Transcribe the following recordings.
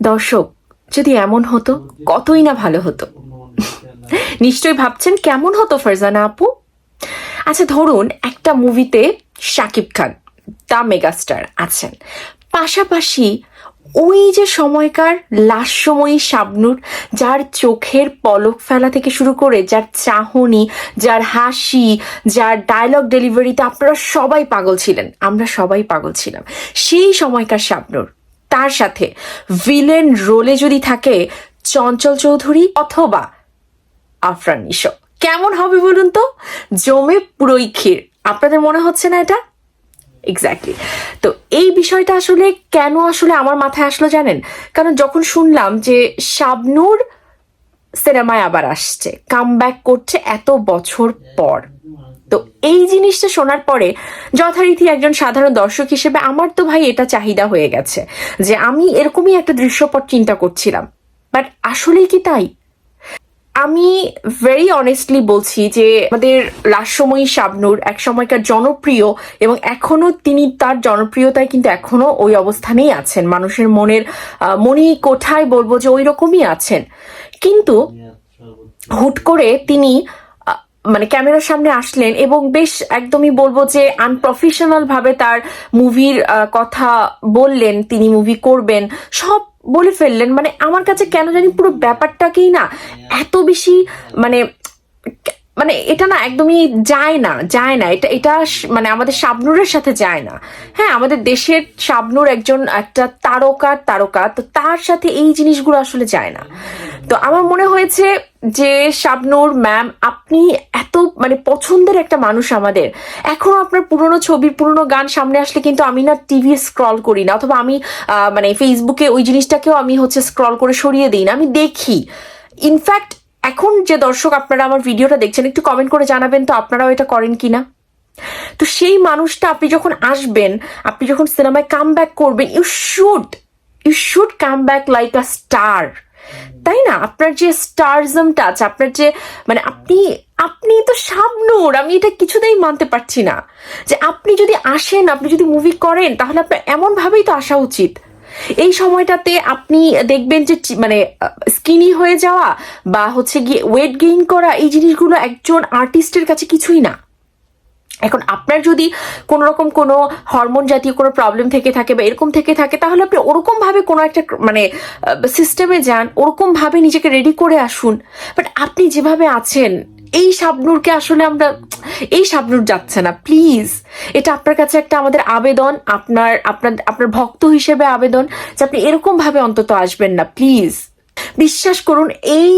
দর্শক, যদি এমন হতো, কতই না ভালো হতো। নিশ্চয়ই ভাবছেন কেমন হতো ফারজানা আপু? আচ্ছা ধরুন একটা মুভিতে শাকিব খান, দা মেগাস্টার আছেন। পাশাপাশি ওই যে সময়কার লাস্যময়ী শাবনুর, যার চোখের পলক ফেলা থেকে শুরু করে, যার চাহনি, যার হাসি, যার ডায়লগ ডেলিভারিতে আপনারা সবাই পাগল ছিলেন। আমরা সবাই পাগল ছিলাম। সেই সময়কার শাবনুর তার সাথে। ভিলেন রোলে যদি থাকে চঞ্চল চৌধুরী অথবা আফরান নিশো। কেমন হবে বলুন তো? জমে পুরোই ক্ষীর। আপনাদের মনে হচ্ছে না এটা? এক্স্যাক্টলি তো এই বিষয়টা আসলে কেন আসলে আমার মাথায় আসলো জানেন? কারণ যখন শুনলাম যে শাবনুর সিনেমায় আবার আসছে কাম করছে এত বছর পর। তো এই জিনিসটা শোনার পরে যথারীতি একজন সাধারণ দর্শক হিসেবে আমার তো ভাই এটা চাহিদা হয়ে গেছে যে আমি এরকমই একটা দৃশ্যপট চিন্তা করছিলাম। বাট আসলেই কি তাই? আমি ভেরি অনেস্টলি বলছি যে আমাদের লাস্যময়ী শাবনুর এক সময়কার জনপ্রিয় এবং এখনও তিনি তার জনপ্রিয়তায় কিন্তু এখনও ওই অবস্থানেই আছেন। মানুষের মনের মনি কোঠায় বলব যে ওই রকমই আছেন। কিন্তু হুট করে তিনি মানে ক্যামেরার সামনে আসলেন এবং বেশ একদমই বলব যে আনপ্রফেশনাল ভাবে তার মুভির কথা বললেন, তিনি মুভি করবেন, সব বলে ফেললেন। মানে আমার কাছে কেন জানি পুরো ব্যাপারটাকেই না এত বেশি মানে মানে এটা না একদমই যায় না যায় না। এটা এটা মানে আমাদের শাবনুরের সাথে যায় না। হ্যাঁ আমাদের দেশের শাবনুর একজন একটা তারকার তারকা। তো তার সাথে এই জিনিসগুলো আসলে যায় না। তো আমার মনে হয়েছে যে শাবনুর ম্যাম আপনি এত মানে পছন্দের একটা মানুষ আমাদের। এখনও আপনার পুরনো ছবির পুরনো গান সামনে আসলে কিন্তু আমি না টিভি স্ক্রল করি না, অথবা আমি মানে ফেসবুকে ওই জিনিসটাকেও আমি হচ্ছে স্ক্রল করে সরিয়ে দিই না, আমি দেখি। ইনফ্যাক্ট এখন যে দর্শক আপনারা আমার ভিডিওটা দেখছেন, একটু কমেন্ট করে জানাবেন তো আপনারাও এটা করেন কি না তো সেই মানুষটা আপনি যখন আসবেন, আপনি যখন সিনেমায় কাম ব্যাক করবেন you should you should come back like a star তাই না? আপনার যে স্টারজমটা আছে, আপনার যে মানে আপনি আপনি তো শাবনূর আমি এটা কিছুতেই মানতে পারছি না। যে আপনি যদি আসেন, আপনি যদি মুভি করেন, তাহলে আপনার এমন ভাবেই তো আসা উচিত। এই সময়টাতে আপনি দেখবেন যে মানে স্কিনি হয়ে যাওয়া বা হচ্ছে গিয়ে ওয়েট গেইন করা, এই জিনিসগুলো একজন আর্টিস্টের কাছে কিছুই না। এখন আপনার যদি কোনো রকম কোনো হরমোন জাতীয় কোনো প্রবলেম থেকে থাকে বা এরকম থেকে থাকে, তাহলে আপনি ওরকম ভাবে কোনো একটা মানে সিস্টেমে যান, ওরকম ভাবে নিজেকে রেডি করে আসুন। বাট আপনি যেভাবে আছেন, এই শাবনুরকে আসলে আমরা, এই শাবনুর যাচ্ছে না প্লিজ এটা আপনার কাছে একটা আমাদের আবেদন, আপনার আপনার আপনার ভক্ত হিসেবে আবেদন যে আপনি এরকম ভাবে অন্তত আসবেন না প্লিজ বিশ্বাস করুন, এই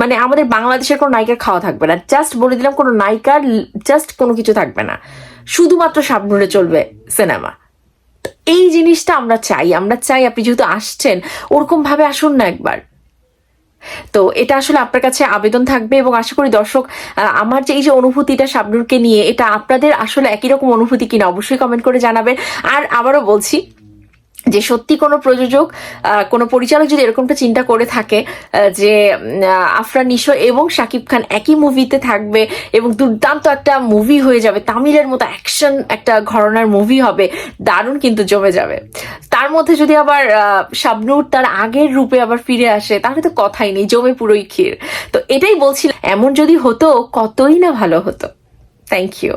মানে আমাদের বাংলাদেশের কোনো নায়িকার খাওয়া থাকবে না। জাস্ট বলে দিলাম, কোনো নায়িকার জাস্ট কোনো কিছু থাকবে না। শুধুমাত্র সাবনুরে চলবে সিনেমা। এই জিনিসটা আমরা চাই। আমরা চাই আপনি যেহেতু আসছেন ওরকম ভাবে আসুন না একবার। তো এটা আসলে আপনার কাছে আবেদন থাকবে এবং আশা করি দর্শক আমার যে এই যে অনুভূতিটা শাবনুরকে নিয়ে, এটা আপনাদের আসলে একই রকম অনুভূতি কিনা অবশ্যই কমেন্ট করে জানাবেন। আর আবারও বলছি যে সত্যি কোনো প্রযোজক কোনো পরিচালক যদি এরকমটা চিন্তা করে থাকে যে আফরান নিশো এবং শাকিব খান একই মুভিতে থাকবে এবং দুর্দান্ত একটা মুভি হয়ে যাবে, তামিলের মতো অ্যাকশন একটা ঘরনার মুভি হবে, দারুণ কিন্তু জমে যাবে। তার মধ্যে যদি আবার শাবনূর তার আগের রূপে আবার ফিরে আসে, তাহলে তো কথাই নেই, জমে পুরোই ক্ষীর। তো এটাই বলছিলাম, এমন যদি হতো, কতই না ভালো হতো। Thank you